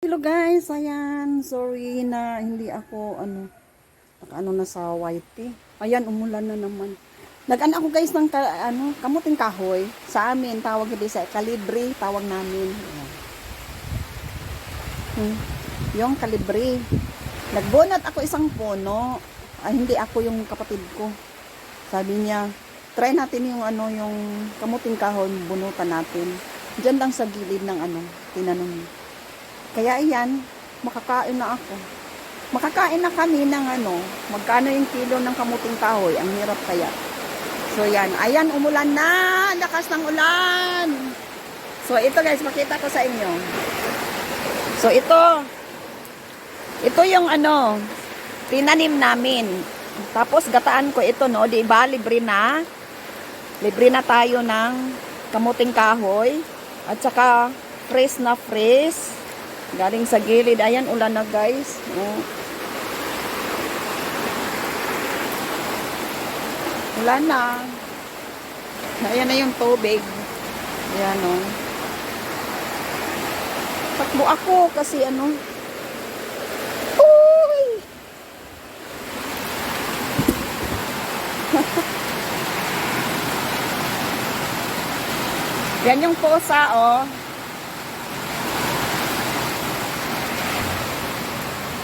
Hello guys, ayan. Sorry na hindi ako ano ano na sa white eh. Ayan, umulan na naman. Nag-ano ako guys ng ka, ano, kamuting kahoy. Sa amin, tawag hindi sa kalibre, tawag namin. Ayan. Hmm. Yung kalibre. Nagbunot ako isang puno. Ay, hindi ako yung kapatid ko. Sabi niya, try natin yung ano, yung kamuting kahoy, bunutan natin. Diyan lang sa gilid ng ano, tinanong niya. Kaya iyan, makakain na ako. Makakain na kami ng ano, magkano yung kilo ng kamuting kahoy. Ang hirap kaya. So yan, ayan, umulan na. Lakas ng ulan. So ito guys, makita ko sa inyo. So ito, ito yung ano, tinanim namin. Tapos gataan ko ito no, di ba, libre na. Libre na tayo ng kamuting kahoy. At saka fresh na fresh. Galing sa gilid. Ayan, ulan na guys. Oh. Ulan na. Ayan na yung tubig. Ayan o. Oh. Takbo ako kasi ano. Uy! Yan yung posa oh.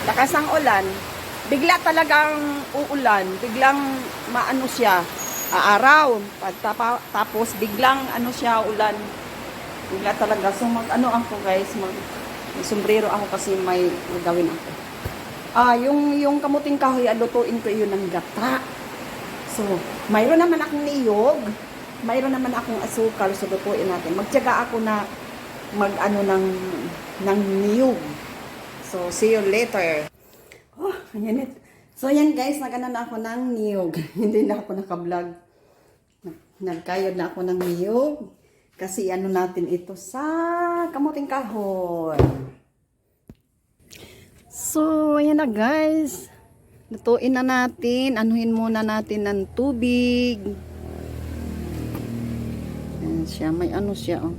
Lakas ng ulan, bigla talagang uulan, biglang maano siya, aaraw, pagtapa, tapos biglang ano siya, ulan, bigla talaga. So mag ano ako guys, mag may sombrero ako kasi may gagawin ako. Ah, yung yung kamuting kahoy, alutuin ko yun ng gata. So, mayroon naman akong niyog, mayroon naman akong asukal, so lutuin natin. Magtiyaga ako na mag ano ng ng niyog. So, see you later. Oh, ayan it. So, yan guys, nagana na ako ng niyog. Hindi na ako nakablog. Nagkayod na ako ng niyog. Kasi ano natin ito sa kamuting kahoy. So, ayan na guys. Lutuin na natin. Anuhin muna natin ng tubig. Ayan siya. May ano siya, oh.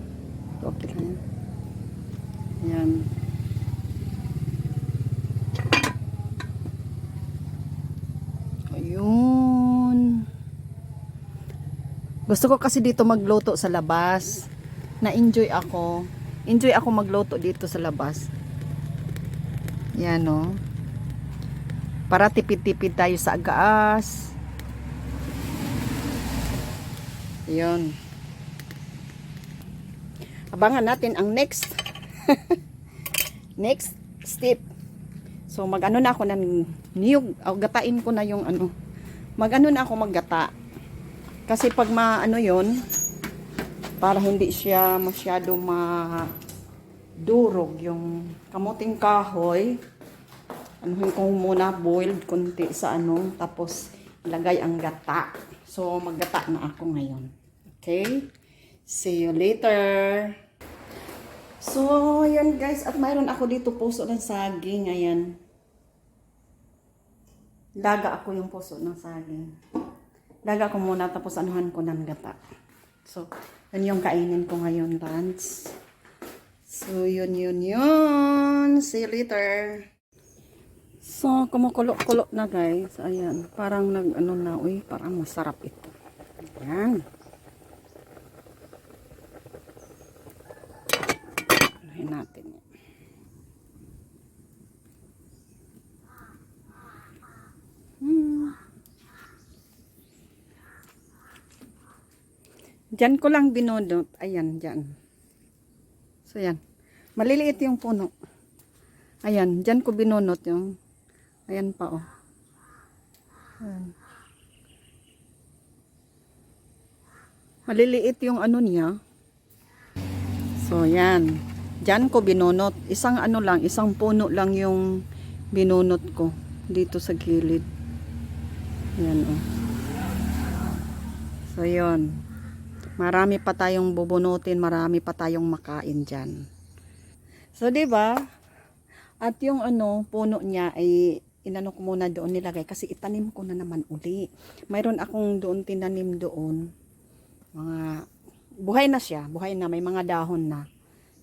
Okay lang yan. Ayan. Ayun. Gusto ko kasi dito magluto sa labas. Na-enjoy ako. Enjoy ako magluto dito sa labas. Yan o. Para tipid-tipid tayo sa gas. Yun. Abangan natin ang next. next step. So magano na ako ng niyog, o gatain ko na yung ano. Magano na ako maggata. Kasi pag maano yon para hindi siya masyado ma durog yung kamuting kahoy. Anuhin ko muna boiled konti sa ano, tapos ilagay ang gata. So maggata na ako ngayon. Okay? See you later. So, ayan guys. At mayroon ako dito puso ng saging. Ayan. Laga ako yung puso ng saging. Laga ko muna tapos anuhan ko ng gata. So, yun yung kainin ko ngayon, lunch. So, yun, yun, yun. See you later. So, kumukulo-kulo na guys. Ayan. Parang nag, ano na, uy, parang masarap ito. Ayan. Anuhin natin yan. Hmm. Diyan ko lang binunot. Ayan, diyan. So, yan. Maliliit yung puno. Ayan, diyan ko binunot yung ayan pa, oh. Ayan. Maliliit yung ano niya. So, yan. Diyan ko binunot. Isang ano lang, isang puno lang yung binunot ko dito sa gilid. Yan, oh. So, yun. Marami pa tayong bubunutin, marami pa tayong makain dyan. So, di ba? At yung ano, puno niya ay inano ko muna doon nilagay kasi itanim ko na naman uli. Mayroon akong doon tinanim doon. Mga buhay na siya, buhay na may mga dahon na.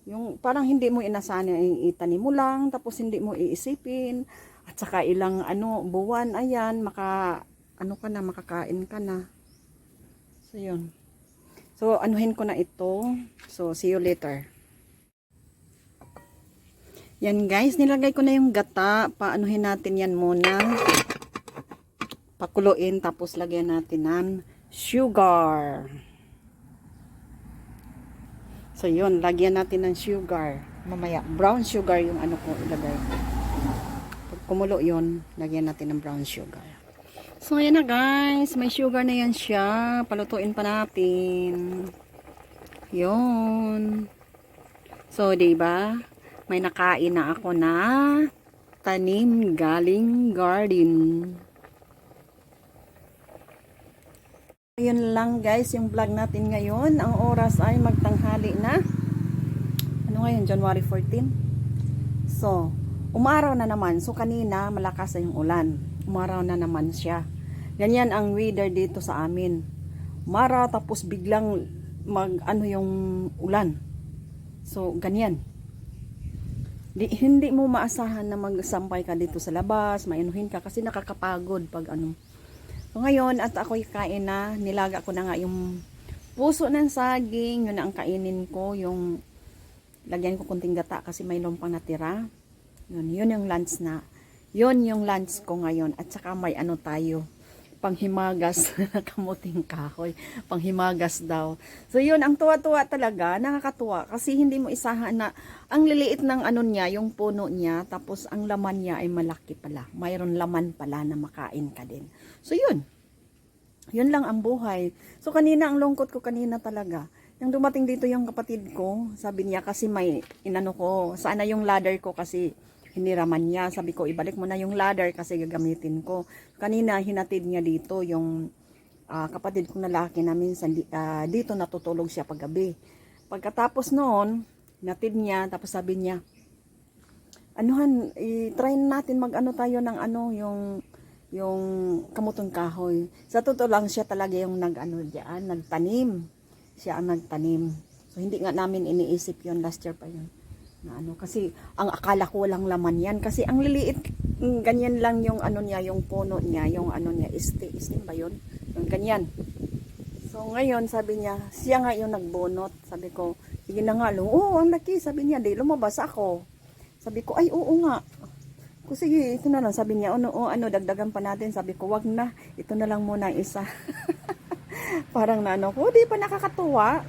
Yung parang hindi mo inasahan itanim mo lang, tapos hindi mo iisipin. At saka ilang ano, buwan, ayan, maka, ano ka na, makakain ka na. So, yun. So, anuhin ko na ito. So, see you later. Yan guys, nilagay ko na yung gata. Paanuhin natin yan muna. Pakuluin, tapos lagyan natin ng sugar. So yun, lagyan natin ng sugar. Mamaya, brown sugar yung ano ko ilagay. Pag kumulo yun, lagyan natin ng brown sugar. So ayan na guys, may sugar na yan siya. Palutuin pa natin. Yun. So, ba? May nakain na ako na tanim galing garden. Ayun lang guys, yung vlog natin ngayon. Ang oras ay magtanghali na. Ano ngayon, January 14? So, umaraw na naman. So, kanina malakas na yung ulan. Umaraw na naman siya. Ganyan ang weather dito sa amin. Umaraw tapos biglang mag ano yung ulan. So, ganyan. Di, hindi mo maasahan na magsampay ka dito sa labas, mainuhin ka kasi nakakapagod pag ano. So ngayon, at ako'y kain na, nilaga ko na nga yung puso ng saging, yun ang kainin ko, yung lagyan ko kunting gata kasi may lumpang natira. Yun, yun yung lunch na. Yun yung lunch ko ngayon. At saka may ano tayo, panghimagas na kamuting kahoy. Panghimagas daw. So yun, ang tuwa-tuwa talaga, nakakatuwa. Kasi hindi mo isahan na, ang liliit ng ano niya, yung puno niya, tapos ang laman niya ay malaki pala. Mayroon laman pala na makain ka din. So yun, yun lang ang buhay. So kanina, ang lungkot ko kanina talaga. Nang dumating dito yung kapatid ko, sabi niya kasi may inano ko, sana yung ladder ko kasi hiniraman niya. Sabi ko, ibalik mo na yung ladder kasi gagamitin ko. Kanina, hinatid niya dito yung ah, kapatid kong lalaki na minsan ah, dito natutulog siya paggabi. Pagkatapos noon, hinatid niya, tapos sabi niya, anuhan, i-try natin mag-ano tayo ng ano, yung yung kamutong kahoy. Sa totoo lang siya talaga yung nag-ano diyan, nagtanim. Siya ang nagtanim. So hindi nga namin iniisip yon last year pa yun. Na ano kasi ang akala ko walang laman yan kasi ang liliit mm, ganyan lang yung ano niya, yung puno niya, yung ano niya, este, este ba yun? Yung ganyan. So ngayon sabi niya, siya nga yung nagbunot. Sabi ko, sige na nga. Oo, ang laki. Sabi niya, di lumabas ako. Sabi ko, ay oo nga. Ko sige, ito na lang. Sabi niya, ano, oh, ano, dagdagan pa natin. Sabi ko, wag na. Ito na lang muna isa. Parang na ano ko, di pa nakakatuwa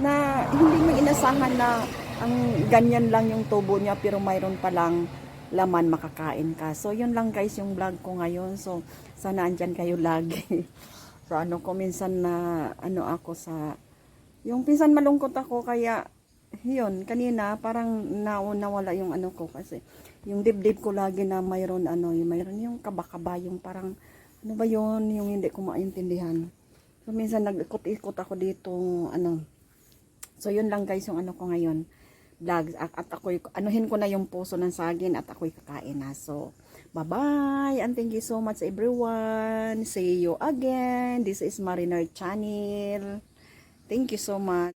na hindi mo inasahan na ang ganyan lang yung tubo niya pero mayroon pa lang laman makakain ka. So, yun lang guys yung vlog ko ngayon. So, sana andyan kayo lagi. so, ano ko minsan na ano ako sa yung pinsan malungkot ako kaya yun, kanina parang na nawala yung ano ko kasi yung dibdib ko lagi na mayroon ano, yung mayroon yung kaba-kaba, yung parang ano ba yun, yung hindi ko maintindihan. So minsan nag-ikot-ikot ako dito, ano. So yun lang guys yung ano ko ngayon, vlogs at, at ako anuhin ko na yung puso ng saging at ako'y kakain na. So bye-bye and thank you so much everyone. See you again. This is Mariner Channel. Thank you so much.